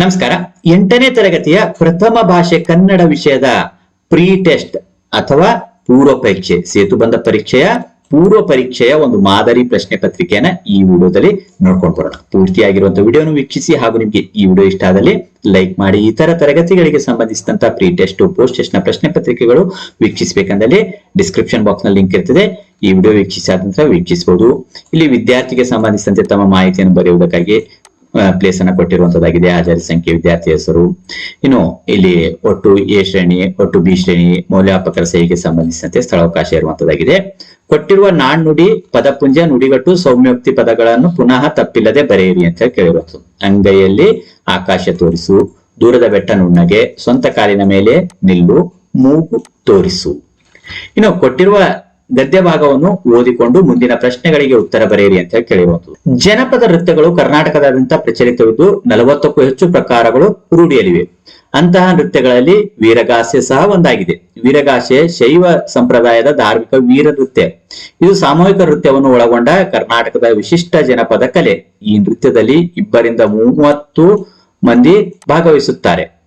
ನಮಸ್ಕಾರ. ಎಂಟನೇ ತರಗತಿಯ ಪ್ರಥಮ ಭಾಷೆ ಕನ್ನಡ ವಿಷಯದ ಪ್ರೀ ಟೆಸ್ಟ್ ಅಥವಾ ಪೂರ್ವ ಪರೀಕ್ಷೆ, ಸೇತು ಬಂದ ಪರೀಕ್ಷೆಯ ಪೂರ್ವ ಪರೀಕ್ಷೆಯ ಒಂದು ಮಾದರಿ ಪ್ರಶ್ನೆ ಪತ್ರಿಕೆಯನ್ನ ಈ ವಿಡಿಯೋದಲ್ಲಿ ನೋಡ್ಕೊಂಡು ಬರೋಣ. ಪೂರ್ತಿಯಾಗಿರುವಂತಹ ವಿಡಿಯೋನು ವೀಕ್ಷಿಸಿ ಹಾಗೂ ನಿಮ್ಗೆ ಈ ವಿಡಿಯೋ ಇಷ್ಟ ಆದಲ್ಲಿ ಲೈಕ್ ಮಾಡಿ. ಇತರ ತರಗತಿಗಳಿಗೆ ಸಂಬಂಧಿಸಿದಂತ ಪ್ರೀ ಟೆಸ್ಟ್ ಪೋಸ್ಟ್ ಟೆಸ್ಟ್ನ ಪ್ರಶ್ನೆ ಪತ್ರಿಕೆಗಳು ವೀಕ್ಷಿಸಬೇಕಂದಲ್ಲಿ ಡಿಸ್ಕ್ರಿಪ್ಷನ್ ಬಾಕ್ಸ್ನಲ್ಲಿ ಲಿಂಕ್ ಇರ್ತದೆ. ಈ ವಿಡಿಯೋ ವೀಕ್ಷಿಸಾದ ನಂತರ ವೀಕ್ಷಿಸಬಹುದು. ಇಲ್ಲಿ ವಿದ್ಯಾರ್ಥಿಗೆ ಸಂಬಂಧಿಸಿದಂತೆ ತಮ್ಮ ಮಾಹಿತಿಯನ್ನು ಬರೆಯುವುದಕ್ಕಾಗಿ ಪ್ಲೇಸ್ ಅನ್ನ ಕೊಟ್ಟಿರುವಂತದ್ದಾಗಿದೆ. ಹಾಜರಿ ಸಂಖ್ಯೆ ವಿದ್ಯಾರ್ಥಿ ಹೆಸರು. ಇನ್ನು ಇಲ್ಲಿ ಒಟ್ಟು ಎ ಶ್ರೇಣಿ, ಒಟ್ಟು ಬಿ ಶ್ರೇಣಿ ಮೌಲ್ಯಾಪಕರ ಸಹಿಗೆ ಸಂಬಂಧಿಸಿದಂತೆ ಸ್ಥಳಾವಕಾಶ ಇರುವಂತದ್ದಾಗಿದೆ. ಕೊಟ್ಟಿರುವ ನಾಣ್ಣುಡಿ ಪದಪುಂಜ ನುಡಿಗಟ್ಟು, ಸೌಮ್ಯೋಕ್ತಿ ಪದಗಳನ್ನು ಪುನಃ ತಪ್ಪಿಲ್ಲದೆ ಬರೆಯಿರಿ ಅಂತ ಕೇಳಿರುವಂತದ್ದು. ಅಂಗೈಯಲ್ಲಿ ಆಕಾಶ ತೋರಿಸು, ದೂರದ ಬೆಟ್ಟ ನುಣ್ಣಗೆ, ಸ್ವಂತ ಕಾಲಿನ ಮೇಲೆ ನಿಲ್ಲು, ಮೂಗು ತೋರಿಸು. ಇನ್ನು ಕೊಟ್ಟಿರುವ ಗದ್ಯ ಭಾಗವನ್ನು ಓದಿಕೊಂಡು ಮುಂದಿನ ಪ್ರಶ್ನೆಗಳಿಗೆ ಉತ್ತರ ಬರೆಯಿರಿ ಅಂತ ಕೇಳಿರುವಂತದ್ದು ಜನಪದ ನೃತ್ಯಗಳು ಕರ್ನಾಟಕದಾದ್ಯಂತ ಪ್ರಚಲಿತವಿದ್ದು ನಲವತ್ತಕ್ಕೂ ಹೆಚ್ಚು ಪ್ರಕಾರಗಳು ರೂಢಿಯಲ್ಲಿವೆ. ಅಂತಹ ನೃತ್ಯಗಳಲ್ಲಿ ವೀರಗಾಸೆ ಸಹ ಒಂದಾಗಿದೆ. ವೀರಗಾಸೆ ಶೈವ ಸಂಪ್ರದಾಯದ ಧಾರ್ಮಿಕ ವೀರ ನೃತ್ಯ. ಇದು ಸಾಮೂಹಿಕ ನೃತ್ಯವನ್ನು ಒಳಗೊಂಡ ಕರ್ನಾಟಕದ ವಿಶಿಷ್ಟ ಜನಪದ ಕಲೆ. ಈ ನೃತ್ಯದಲ್ಲಿ ಇಬ್ಬರಿಂದ ಮೂವತ್ತು ಮಂದಿ ಭಾಗವಹಿಸುತ್ತಾರೆ.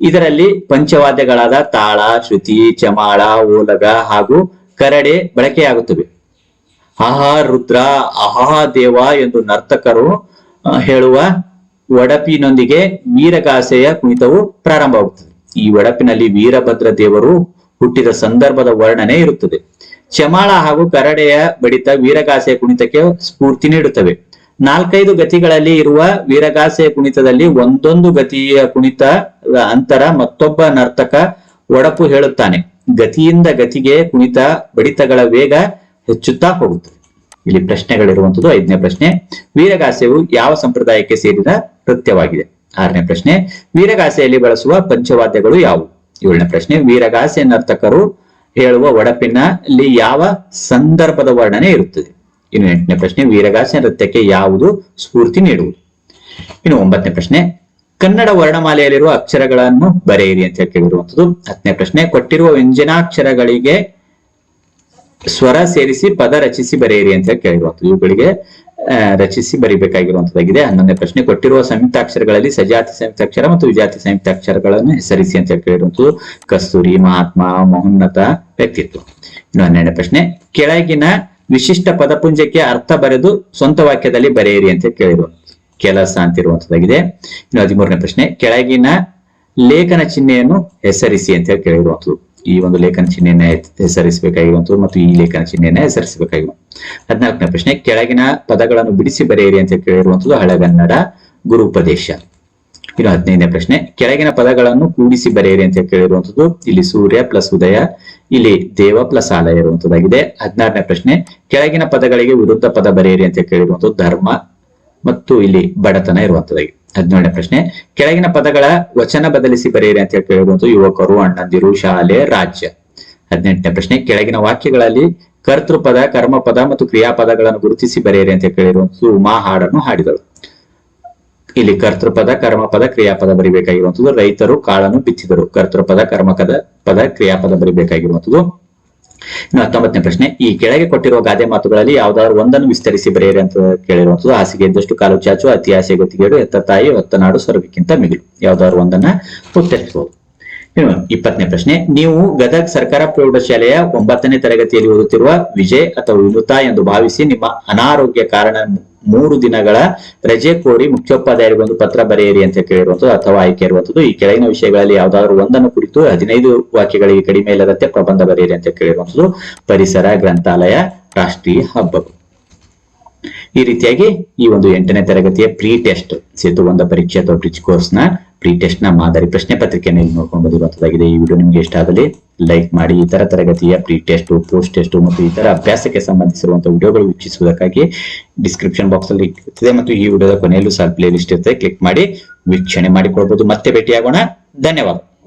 ಇದರಲ್ಲಿ ಪಂಚವಾದ್ಯಗಳಾದ ತಾಳ, ಶ್ರುತಿ, ಚಮಾಳ, ಓಲಗ ಹಾಗೂ ಕರಡೆ ಬಳಕೆಯಾಗುತ್ತವೆ. ಆಹಾ ರುದ್ರ, ಆಹಾ ದೇವ ಎಂದು ನರ್ತಕರು ಹೇಳುವ ಒಡಪಿನೊಂದಿಗೆ ವೀರಗಾಸೆಯ ಕುಣಿತವು ಪ್ರಾರಂಭವಾಗುತ್ತದೆ. ಈ ಒಡಪಿನಲ್ಲಿ ವೀರಭದ್ರ ದೇವರು ಹುಟ್ಟಿದ ಸಂದರ್ಭದ ವರ್ಣನೆ ಇರುತ್ತದೆ. ಚಮಾಳ ಹಾಗೂ ಕರಡೆಯ ಬಡಿತ ವೀರಗಾಸೆಯ ಕುಣಿತಕ್ಕೆ ಸ್ಫೂರ್ತಿ ನೀಡುತ್ತವೆ. ನಾಲ್ಕೈದು ಗತಿಗಳಲ್ಲಿ ಇರುವ ವೀರಗಾಸೆಯ ಕುಣಿತದಲ್ಲಿ ಒಂದೊಂದು ಗತಿಯ ಕುಣಿತ ಅಂತರ ಮತ್ತೊಬ್ಬ ನರ್ತಕ ಒಡಪು ಹೇಳುತ್ತಾನೆ. ಗತಿಯಿಂದ ಗತಿಗೆ ಕುಣಿತ ಬಡಿತಗಳ ವೇಗ ಹೆಚ್ಚುತ್ತಾ ಹೋಗುತ್ತದೆ. ಇಲ್ಲಿ ಪ್ರಶ್ನೆಗಳಿರುವಂತದ್ದು ಐದನೇ ಪ್ರಶ್ನೆ, ವೀರಗಾಸೆಯು ಯಾವ ಸಂಪ್ರದಾಯಕ್ಕೆ ಸೇರಿದ ನೃತ್ಯವಾಗಿದೆ ಆರನೇ ಪ್ರಶ್ನೆ, ವೀರಗಾಸೆಯಲ್ಲಿ ಬಳಸುವ ಪಂಚವಾದ್ಯಗಳು ಯಾವುವು? ಏಳನೇ ಪ್ರಶ್ನೆ, ವೀರಗಾಸೆ ನರ್ತಕರು ಹೇಳುವ ಒಡಪಿನಲ್ಲಿ ಯಾವ ಸಂದರ್ಭದ ವರ್ಣನೆ ಇರುತ್ತದೆ? ಇನ್ನು ಎಂಟನೇ ಪ್ರಶ್ನೆ, ವೀರಗಾಸೆ ನೃತ್ಯಕ್ಕೆ ಯಾವುದು ಸ್ಫೂರ್ತಿ ನೀಡುವುದು? ಇನ್ನು ಒಂಬತ್ತನೇ ಪ್ರಶ್ನೆ ಕನ್ನಡ ವರ್ಣಮಾಲೆಯಲ್ಲಿರುವ ಅಕ್ಷರಗಳನ್ನು ಬರೆಯಿರಿ ಅಂತ ಹೇಳಿ ಕೇಳಿರುವಂತದ್ದು ಹತ್ತನೇ ಪ್ರಶ್ನೆ, ಕೊಟ್ಟಿರುವ ವ್ಯಂಜನಾಕ್ಷರಗಳಿಗೆ ಸ್ವರ ಸೇರಿಸಿ ಪದ ರಚಿಸಿ ಬರೆಯಿರಿ ಅಂತ ಹೇಳಿ ಕೇಳಿರುವಂತದ್ದು ಇವುಗಳಿಗೆ ರಚಿಸಿ ಬರಿಬೇಕಾಗಿರುವಂತದ್ದಾಗಿದೆ ಹನ್ನೊಂದನೇ ಪ್ರಶ್ನೆ, ಕೊಟ್ಟಿರುವ ಸಂಯುಕ್ತಾಕ್ಷರಗಳಲ್ಲಿ ಸಜಾತಿ ಸಂಯುಕ್ತಾಕ್ಷರ ಮತ್ತು ವಿಜಾತಿ ಸಂಯುಕ್ತಾಕ್ಷರಗಳನ್ನು ಹೆಸರಿಸಿ ಅಂತ ಕೇಳಿರುವಂತದ್ದು ಕಸ್ತೂರಿ ಮಹಾತ್ಮ ಮಹೋನ್ನತ ವ್ಯಕ್ತಿತ್ವ. ಇನ್ನು ಹನ್ನೆರಡನೇ ಪ್ರಶ್ನೆ, ಕೆಳಗಿನ ವಿಶಿಷ್ಟ ಪದಪುಂಜಕ್ಕೆ ಅರ್ಥ ಬರೆದು ಸ್ವಂತ ವಾಕ್ಯದಲ್ಲಿ ಬರೆಯಿರಿ ಅಂತ ಕೇಳಿರುವಂತದ್ದು ಕೆಲಸ ಅಂತಿರುವಂತದ್ದಾಗಿದೆ. ಇನ್ನು ಹದಿಮೂರನೇ ಪ್ರಶ್ನೆ, ಕೆಳಗಿನ ಲೇಖನ ಚಿಹ್ನೆಯನ್ನು ಹೆಸರಿಸಿ ಅಂತ ಹೇಳಿ ಕೇಳಿರುವಂತದ್ದು. ಈ ಒಂದು ಲೇಖನ ಚಿಹ್ನೆಯನ್ನ ಹೆಸರಿಸಬೇಕಾಗಿರುವಂತದ್ದು ಮತ್ತು ಈ ಲೇಖನ ಚಿಹ್ನೆಯನ್ನ ಹೆಸರಿಸಬೇಕಾಗಿರುವ ಹದಿನಾಲ್ಕನೇ ಪ್ರಶ್ನೆ, ಕೆಳಗಿನ ಪದಗಳನ್ನು ಬಿಡಿಸಿ ಬರೆಯಿರಿ ಅಂತ ಕೇಳಿರುವಂತದ್ದು ಹಳೆಗನ್ನಡ ಗುರುಪದೇಶ. ಇನ್ನು ಹದಿನೈದನೇ ಪ್ರಶ್ನೆ, ಕೆಳಗಿನ ಪದಗಳನ್ನು ಕೂಡಿಸಿ ಬರೆಯಿರಿ ಅಂತ ಕೇಳಿರುವಂತದ್ದು, ಇಲ್ಲಿ ಸೂರ್ಯ ಪ್ಲಸ್ ಉದಯ, ಇಲ್ಲಿ ದೇವ ಪ್ಲಸ್ ಆಲಯ ಇರುವಂತದ್ದಾಗಿದೆ. ಹದಿನಾರನೇ ಪ್ರಶ್ನೆ, ಕೆಳಗಿನ ಪದಗಳಿಗೆ ವಿರುದ್ಧ ಪದ ಬರೆಯಿರಿ ಅಂತ ಕೇಳಿರುವಂತದ್ದು ಧರ್ಮ ಮತ್ತು ಇಲ್ಲಿ ಬಡತನ ಇರುವಂತದ್ದಾಗಿ ಹದಿನೇಳನೇ ಪ್ರಶ್ನೆ, ಕೆಳಗಿನ ಪದಗಳ ವಚನ ಬದಲಿಸಿ ಬರೆಯಿರಿ ಅಂತ ಕೇಳುವಂತ ಯುವಕರು, ಅಣ್ಣಂದಿರು, ಶಾಲೆ, ರಾಜ್ಯ. ಹದಿನೆಂಟನೇ ಪ್ರಶ್ನೆ, ಕೆಳಗಿನ ವಾಕ್ಯಗಳಲ್ಲಿ ಕರ್ತೃಪದ, ಕರ್ಮಪದ ಮತ್ತು ಕ್ರಿಯಾಪದಗಳನ್ನು ಗುರುತಿಸಿ ಬರೆಯಿರಿ ಅಂತ ಕೇಳಿರುವಂತದ್ದು ಉಮಾ ಹಾಡನ್ನು ಹಾಡಿದಳು. ಇಲ್ಲಿ ಕರ್ತೃಪದ, ಕರ್ಮಪದ, ಕ್ರಿಯಾಪದ ಬರಿಬೇಕಾಗಿರುವಂತದ್ದು ರೈತರು ಕಾಳನ್ನು ಬಿತ್ತಿದರು. ಕರ್ತೃಪದ, ಕರ್ಮಕದ ಪದ, ಕ್ರಿಯಾಪದ ಬರಿಬೇಕಾಗಿರುವಂತದ್ದು ಇನ್ನು ಹತ್ತೊಂಬತ್ತನೇ ಪ್ರಶ್ನೆ, ಈ ಕೆಳಗೆ ಕೊಟ್ಟಿರುವ ಗಾದೆ ಮಾತುಗಳಲ್ಲಿ ಯಾವ್ದಾದ್ರು ಒಂದನ್ನು ವಿಸ್ತರಿಸಿ ಬರೆಯಿರಿ ಅಂತ ಕೇಳಿರುವಂತದ್ದು ಹಾಸಿಗೆ ಇದ್ದಷ್ಟು ಕಾಲು ಚಾಚು, ಅತಿ ಆಸೆ ಗೊತ್ತಿಗೆಡು ಎತ್ತ ತಾಯಿ ಹೊತ್ತ ನಾಡು ಸ್ವರ್ಗಕ್ಕಿಂತ ಮಿಗಿಲು. ಯಾವ್ದಾದ್ರು ಒಂದನ್ನ ಉತ್ತರಿಸಬಹುದು ಇನ್ನು ಇಪ್ಪತ್ತನೇ ಪ್ರಶ್ನೆ, ನೀವು ಗದಗ್ ಸರ್ಕಾರ ಪ್ರೌಢಶಾಲೆಯ ಒಂಬತ್ತನೇ ತರಗತಿಯಲ್ಲಿ ಓದುತ್ತಿರುವ ವಿಜಯ್ ಅಥವಾ ವಿನುತಾ ಎಂದು ಭಾವಿಸಿ ನಿಮ್ಮ ಅನಾರೋಗ್ಯ ಕಾರಣ ಮೂರು ದಿನಗಳ ರಜೆ ಕೋರಿ ಮುಖ್ಯೋಪಾಧ್ಯಾಯರಿಗೆ ಒಂದು ಪತ್ರ ಬರೆಯಿರಿ ಅಂತ ಕೇಳಿರುವಂತದ್ದು ಅಥವಾ ಆಯ್ಕೆ ಇರುವಂತದ್ದು ಈ ಕೆಳಗಿನ ವಿಷಯಗಳಲ್ಲಿ ಯಾವ್ದಾದ್ರು ಒಂದನ್ನು ಕುರಿತು ಹದಿನೈದು ವಾಕ್ಯಗಳಿಗೆ ಕಡಿಮೆ ಇಲ್ಲದಂತೆ ಪ್ರಬಂಧ ಬರೆಯಿರಿ ಅಂತ ಕೇಳಿರುವಂತದ್ದು ಪರಿಸರ, ಗ್ರಂಥಾಲಯ, ರಾಷ್ಟ್ರೀಯ ಹಬ್ಬಗಳು ಈ ರೀತಿಯಾಗಿ ಈ ಒಂದು ಎಂಟನೇ ತರಗತಿಯ ಪ್ರೀ ಟೆಸ್ಟ್ ಸೇತುಬಂಧ ಪರೀಕ್ಷೆ ಅಥವಾ ಬ್ರಿಡ್ಜ್ ಕೋರ್ಸ್ನ ಪ್ರೀ ಟೆಸ್ಟ್ನ ಮಾದರಿ ಪ್ರಶ್ನೆ ಪತ್ರಿಕೆಯನ್ನು ಇಲ್ಲಿ ನೋಡ್ಕೊಂಡು ಬಂದಿರುವಂತದ್ದಾಗಿದೆ ಈ ವಿಡಿಯೋ ನಿಮ್ಗೆ ಇಷ್ಟ ಆಗಲಿ ಲೈಕ್ ಮಾಡಿ ಇತರ ತರಗತಿಯ ಪ್ರೀ ಟೆಸ್ಟ್ ಪೋಸ್ಟ್ ಟೆಸ್ಟ್ ಮತ್ತು ಇತರ ಅಭ್ಯಾಸಕ್ಕೆ ಸಂಬಂಧಿಸಿರುವಂತಹ ವಿಡಿಯೋಗಳು ವೀಕ್ಷಿಸುವುದಕ್ಕಾಗಿ ಡಿಸ್ಕ್ರಿಪ್ಷನ್ ಬಾಕ್ಸ್ ಅಲ್ಲಿ ಇರ್ತದೆ ಮತ್ತು ಈ ವಿಡಿಯೋದ ಕೊನೆಯಲ್ಲೂ ಸಹ ಪ್ಲೇ ಲಿಸ್ಟ್ ಇರ್ತದೆ ಕ್ಲಿಕ್ ಮಾಡಿ, ವೀಕ್ಷಣೆ ಮಾಡಿಕೊಳ್ಬಹುದು ಮತ್ತೆ ಭೇಟಿಯಾಗೋಣ. ಧನ್ಯವಾದ.